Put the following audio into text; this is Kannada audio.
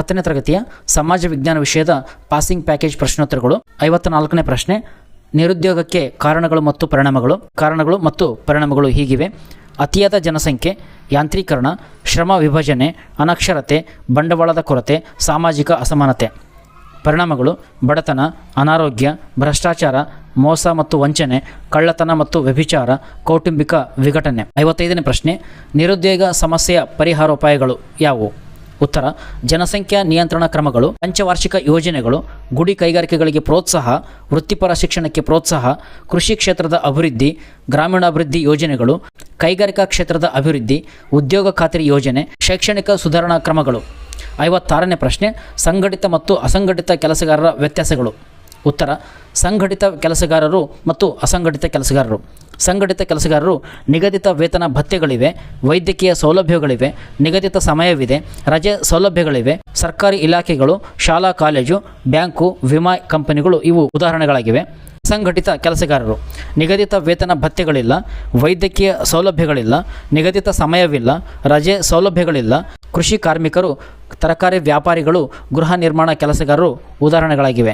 ಹತ್ತನೇ ತರಗತಿಯ ಸಮಾಜ ವಿಜ್ಞಾನ ವಿಷಯದ ಪಾಸಿಂಗ್ ಪ್ಯಾಕೇಜ್ ಪ್ರಶ್ನೋತ್ತರಗಳು ಐವತ್ತ ನಾಲ್ಕನೇ ಪ್ರಶ್ನೆ, ನಿರುದ್ಯೋಗಕ್ಕೆ ಕಾರಣಗಳು ಮತ್ತು ಪರಿಣಾಮಗಳು, ಕಾರಣಗಳು ಮತ್ತು ಪರಿಣಾಮಗಳು ಹೀಗಿವೆ. ಅತಿಯಾದ ಜನಸಂಖ್ಯೆ, ಯಾಂತ್ರೀಕರಣ, ಶ್ರಮ ವಿಭಜನೆ, ಅನಕ್ಷರತೆ, ಬಂಡವಾಳದ ಕೊರತೆ, ಸಾಮಾಜಿಕ ಅಸಮಾನತೆ. ಪರಿಣಾಮಗಳು, ಬಡತನ, ಅನಾರೋಗ್ಯ, ಭ್ರಷ್ಟಾಚಾರ, ಮೋಸ ಮತ್ತು ವಂಚನೆ, ಕಳ್ಳತನ ಮತ್ತು ವ್ಯಭಿಚಾರ, ಕೌಟುಂಬಿಕ ವಿಘಟನೆ. ಐವತ್ತೈದನೇ ಪ್ರಶ್ನೆ, ನಿರುದ್ಯೋಗ ಸಮಸ್ಯೆಯ ಪರಿಹಾರೋಪಾಯಗಳು ಯಾವುವು? ಉತ್ತರ, ಜನಸಂಖ್ಯಾ ನಿಯಂತ್ರಣ ಕ್ರಮಗಳು, ಪಂಚವಾರ್ಷಿಕ ಯೋಜನೆಗಳು, ಗುಡಿ ಕೈಗಾರಿಕೆಗಳಿಗೆ ಪ್ರೋತ್ಸಾಹ, ವೃತ್ತಿಪರ ಶಿಕ್ಷಣಕ್ಕೆ ಪ್ರೋತ್ಸಾಹ, ಕೃಷಿ ಕ್ಷೇತ್ರದ ಅಭಿವೃದ್ಧಿ, ಗ್ರಾಮೀಣಾಭಿವೃದ್ಧಿ ಯೋಜನೆಗಳು, ಕೈಗಾರಿಕಾ ಕ್ಷೇತ್ರದ ಅಭಿವೃದ್ಧಿ, ಉದ್ಯೋಗ ಖಾತರಿ ಯೋಜನೆ, ಶೈಕ್ಷಣಿಕ ಸುಧಾರಣಾ ಕ್ರಮಗಳು. ಐವತ್ತಾರನೇ ಪ್ರಶ್ನೆ, ಸಂಘಟಿತ ಮತ್ತು ಅಸಂಘಟಿತ ಕೆಲಸಗಾರರ ವ್ಯತ್ಯಾಸಗಳು. ಉತ್ತರ, ಸಂಘಟಿತ ಕೆಲಸಗಾರರು ಮತ್ತು ಅಸಂಘಟಿತ ಕೆಲಸಗಾರರು. ಸಂಘಟಿತ ಕೆಲಸಗಾರರು ನಿಗದಿತ ವೇತನ ಭತ್ಯೆಗಳಿವೆ, ವೈದ್ಯಕೀಯ ಸೌಲಭ್ಯಗಳಿವೆ, ನಿಗದಿತ ಸಮಯವಿದೆ, ರಜೆ ಸೌಲಭ್ಯಗಳಿವೆ, ಸರ್ಕಾರಿ ಇಲಾಖೆಗಳು, ಶಾಲಾ ಕಾಲೇಜು, ಬ್ಯಾಂಕು, ವಿಮಾ ಕಂಪನಿಗಳು ಇವು ಉದಾಹರಣೆಗಳಾಗಿವೆ. ಸಂಘಟಿತ ಕೆಲಸಗಾರರು, ನಿಗದಿತ ವೇತನ ಭತ್ಯೆಗಳಿಲ್ಲ, ವೈದ್ಯಕೀಯ ಸೌಲಭ್ಯಗಳಿಲ್ಲ, ನಿಗದಿತ ಸಮಯವಿಲ್ಲ, ರಜೆ ಸೌಲಭ್ಯಗಳಿಲ್ಲ, ಕೃಷಿ ಕಾರ್ಮಿಕರು, ತರಕಾರಿ ವ್ಯಾಪಾರಿಗಳು, ಗೃಹ ನಿರ್ಮಾಣ ಕೆಲಸಗಾರರು ಉದಾಹರಣೆಗಳಾಗಿವೆ.